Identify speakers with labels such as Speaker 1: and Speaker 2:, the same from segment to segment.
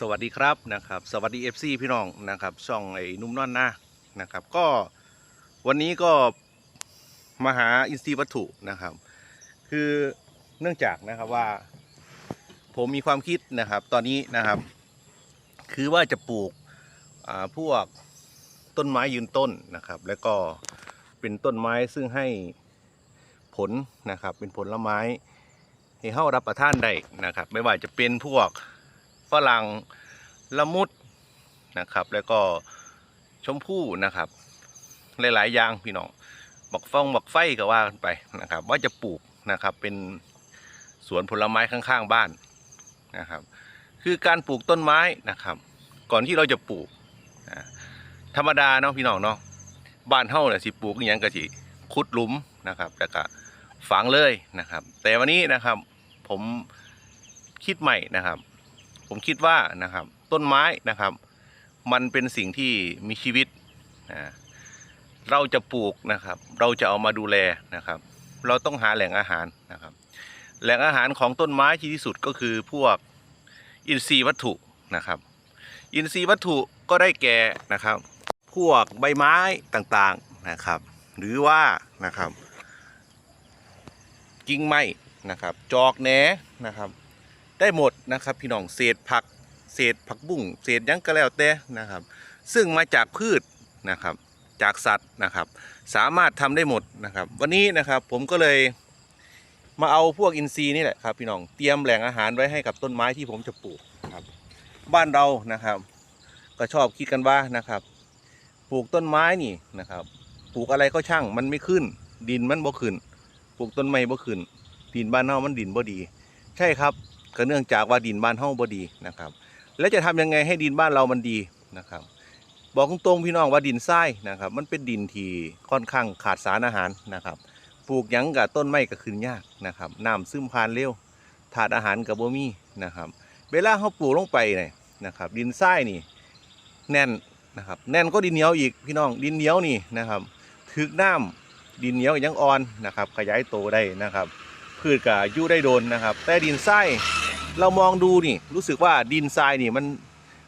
Speaker 1: สวัสดีครับนะครับ สวัสดี FC พี่น้องนะครับ ช่องไอ้นุ่มนอนนะนะครับ ก็วันนี้ก็มาหาอินทรีย์วัตถุนะครับ คือเนื่องจากนะครับว่า ผมมีความคิดนะครับ ตอนนี้นะครับ คือว่าจะปลูกอ่าพวกต้นไม้ยืนต้นนะครับ แล้วก็เป็นต้นไม้ซึ่งให้ผลนะครับ เป็นผลไม้ให้เข้ารับประทานได้นะครับ ไม่ว่าจะเป็นพวก รั่งละมุดนะครับ แล้วก็ชมพู่นะครับ หลายๆอย่างพี่น้องบักฟองบักไฟก็ว่ากันไปนะครับ ว่าจะปลูกนะครับ เป็นสวนผลไม้ข้างๆบ้านนะครับ คือการปลูกต้นไม้นะครับ ก่อนที่เราจะปลูกอ่าธรรมดาเนาะพี่น้องเนาะบ้านเฮาเนี่ยสิปลูกอย่างก็สิขุดหลุมนะครับแล้วก็ฝังเลยนะครับ แต่วันนี้นะครับผมคิดใหม่นะครับ ผมคิดว่านะครับต้นไม้นะครับ มันเป็นสิ่งที่มีชีวิตนะเราจะปลูกนะครับ เราจะเอามาดูแลนะครับ เราต้องหาแหล่งอาหารนะครับ แหล่งอาหารของต้นไม้ที่ที่สุดก็คือพวกอินทรีย์วัตถุนะครับ อินทรีย์วัตถุก็ได้แก่นะครับ พวกใบไม้ต่างๆนะครับ หรือว่านะครับ กิ่งไม้นะครับ จอกแหนนะครับ ได้หมดนะครับพี่น้องเศษผัก เศษผักบุ้งเศษยังก็แล้วแต่นะครับ ซึ่งมาจากพืชนะครับ จากสัตว์นะครับ สามารถทำได้หมดนะครับ วันนี้นะครับผมก็เลยมาเอาพวกอินทรีย์นี่แหละครับพี่น้องเตรียมแหล่งอาหารไว้ให้กับต้นไม้ที่ผมจะปลูกครับ บ้านเรานะครับ ก็ชอบคิดกันว่านะครับ ปลูกต้นไม้นี่นะครับ ปลูกอะไรก็ช่างมันไม่ขึ้น ดินมันบ่ขึ้น ปลูกต้นไม้บ่ขึ้นดินบ้านเฮามันดินบ่ดี ใช่ครับ ก็เนื่องจากว่าดินบ้านเฮาบ่ดีนะครับ แล้วจะทำยังไงให้ดินบ้านเรามันดีนะครับ บอกตรงๆพี่น้องว่าดินทรายนะครับ มันเป็นดินที่ค่อนข้างขาดสารอาหารนะครับ ปลูกยังกับต้นไม้ก็ขึ้นยากนะครับน้ำซึมผ่านเร็วถาดอาหารกับบ่มีนะครับ เวลาเขาปลูกลงไปเนี่ยนะครับ ดินทรายนี่แน่นนะครับ แน่นก็ดินเหนียวอีกพี่น้องดินเหนียวนี่นะครับถึกน้ำดินเหนียวยังอ่อนนะครับ ขยายโตได้นะครับ พืชก็อยู่ได้โดนนะครับ แต่ดินทราย เรามองดูนี่รู้สึกว่าดินทรายนี่มัน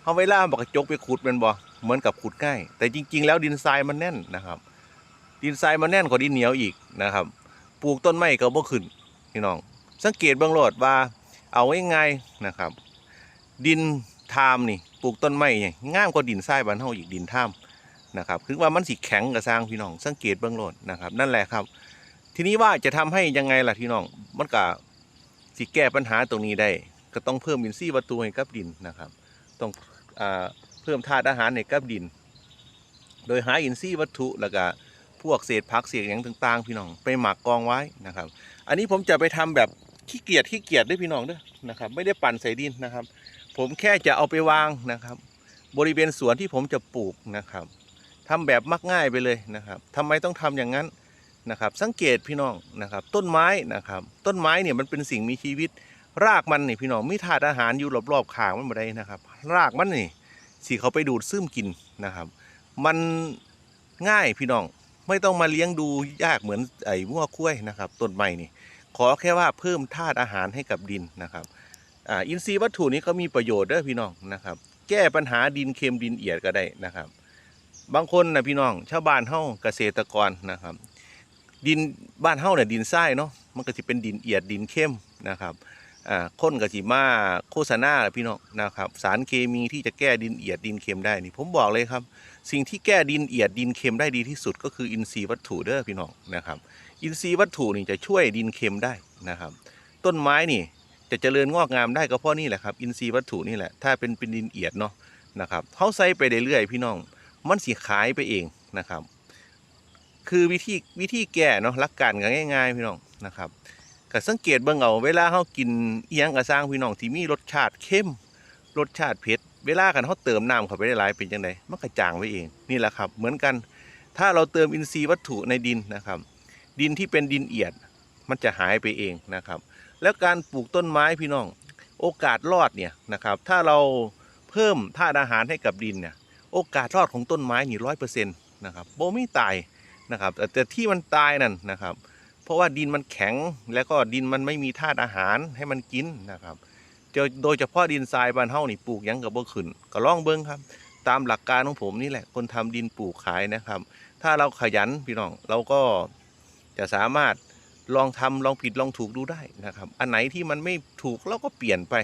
Speaker 1: เอาเวลาบอกกระจกไปขุดแมันบ่เหมือนกับขุดง่าย แต่จริง ๆ แล้วดินทรายมันแน่นนะครับ ดินทรายมันแน่นกว่าดินเหนียวอีกนะครับ ปลูกต้นไม้ก็บ่ขึ้นพี่น้อง สังเกตเบื้องโลดว่าเอาง่ายๆนะครับ ดินทามนี่ปลูกต้นไม้เนี่ยง่ามกว่าดินทรายบ้านเฮาอีกดินทามนะครับคือว่ามันสิแข็งกระสร้างพี่น้อง สังเกตเบื้องโลดนะครับ นั่นแหละครับ ทีนี้ว่าจะทำให้ยังไงล่ะพี่น้องมันก็สิแก้ปัญหาตรงนี้ได้ ก็ต้องเพิ่มอินทรีย์วัตถุให้กับดินนะครับ ต้องอเพิ่มธาตุอาหารให้กับดิน โดยหาอินทรีย์วัตถุแล้วก็พวกเศษผักเศษอย่างต่างๆ พี่น้องไปหมักกองไว้นะครับ อันนี้ผมจะไปทำแบบขี้เกียจขี้เกียจด้วยพี่น้องด้วยนะครับ ไม่ได้ปั่นใส่ดินนะครับ ผมแค่จะเอาไปวางนะครับ บริเวณสวนที่ผมจะปลูกนะครับทำแบบมักง่ายไปเลยนะครับทำไมต้องทำอย่างนั้นนะครับ สังเกตพี่น้องนะครับ ต้นไม้นะครับ ต้นไม้เนี่ยมันเป็นสิ่งมีชีวิต รากมันนี่พี่น้องมีธาตุอาหารอยู่รอบๆขางมันบ่ได้นะครับ รากมันนี่สีเขาไปดูดซึมกินนะครับ มันง่ายพี่น้องไม่ต้องมาเลี้ยงดูยากเหมือนไอ้วัวคุ้ยนะครับต้นไม้นี่ ขอแค่ว่าเพิ่มธาตุอาหารให้กับดินนะครับอ่าอินทรีย์วัตถุนี้ก็มีประโยชน์ด้อพี่น้องนะครับ แก้ปัญหาดินเค็มดินเอียดก็ได้นะครับ บางคนนะพี่น้องชาวบ้านเฮ้าเกษตรกรนะครับ ดินบ้านเฮ้าเนี่ยดินทรายเนาะมันก็จะเป็นดินเอียดดินเข้มนะครับ อ่าคนก็สิมาโฆษณาพี่น้องนะครับ สารเคมีที่จะแก้ดินเอียดดินเค็มได้นี่ผมบอกเลยครับ สิ่งที่แก้ดินเอียดดินเค็มได้ดีที่สุดก็คืออินทรีย์วัตถุเด้อพี่น้องนะครับ อินทรีย์วัตถุนี่จะช่วยดินเค็มได้นะครับ ต้นไม้นี่จะเจริญงอกงามได้ก็เพราะนี่แหละครับอินทรีย์วัตถุนี่แหละถ้าเป็นเป็นดินเอียดเนาะนะครับเขาใส่ไปเรื่อยๆพี่น้องมันสิขายไปเองนะครับ คือวิธีวิธีแก้เนาะหลักการก็ง่าย ๆ พี่น้องนะครับ ก็สังเกตเบิ่งเอาเวลาเฮากินเอียงกระสร้างพี่น้องที่มีรสชาติเข้ม รสชาติเผ็ด เวลากันเฮาเติมน้ำเข้าไปได้หลายเป็นจังไดมันก็จางไปเอง นี่แหละครับ เหมือนกัน ถ้าเราเติมอินทรีย์วัตถุในดินนะครับ ดินที่เป็นดินเอียด มันจะหายไปเองนะครับ แล้วการปลูกต้นไม้พี่น้อง โอกาสรอดเนี่ยนะครับ ถ้าเราเพิ่มธาตุอาหารให้กับดินเนี่ย โอกาสรอดของต้นไม้นี่ร้อยเปอร์เซ็นต์นะครับโบไม่ตายนะครับ แต่แต่ที่มันตายนั่นนะครับ เพราะว่าดินมันแข็งแล้วก็ดินมันไม่มีธาตุอาหารให้มันกินนะครับเจอโดยเฉพาะดินทรายบ้านเฮานี่ปลูกยังก็บ่ขึ้นก็ลองเบิ่งครับ ตามหลักการของผมนี่แหละคนทำดินปลูกขายนะครับ ถ้าเราขยันพี่น้องเราก็จะสามารถลองทำลองผิดลองถูกดูได้นะครับ อันไหนที่มันไม่ถูกเราก็เปลี่ยนไป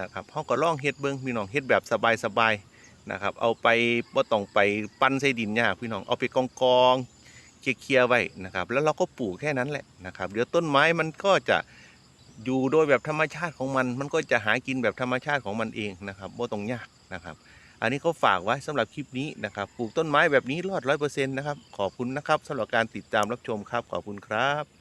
Speaker 1: นะครับเฮาก็ลองเฮ็ดเบิ่งพี่น้องเฮ็ดแบบสบายๆนะครับ เอาไปบ่ต้องไปปั้นใส่ดินยากพี่น้องเอาไปกองกอง เคลียร์ไว้นะครับ แล้วเราก็ปลูกแค่นั้นแหละนะครับ เดี๋ยวต้นไม้มันก็จะอยู่โดยแบบธรรมชาติของมัน มันก็จะหากินแบบธรรมชาติของมันเองนะครับบ่ต้องยากนะครับ อันนี้ก็ฝากไว้สำหรับคลิปนี้นะครับ ปลูกต้นไม้แบบนี้รอดร้อยเปอร์เซ็นต์นะครับ ขอบคุณนะครับสำหรับการติดตามรับชมครับ ขอบคุณครับ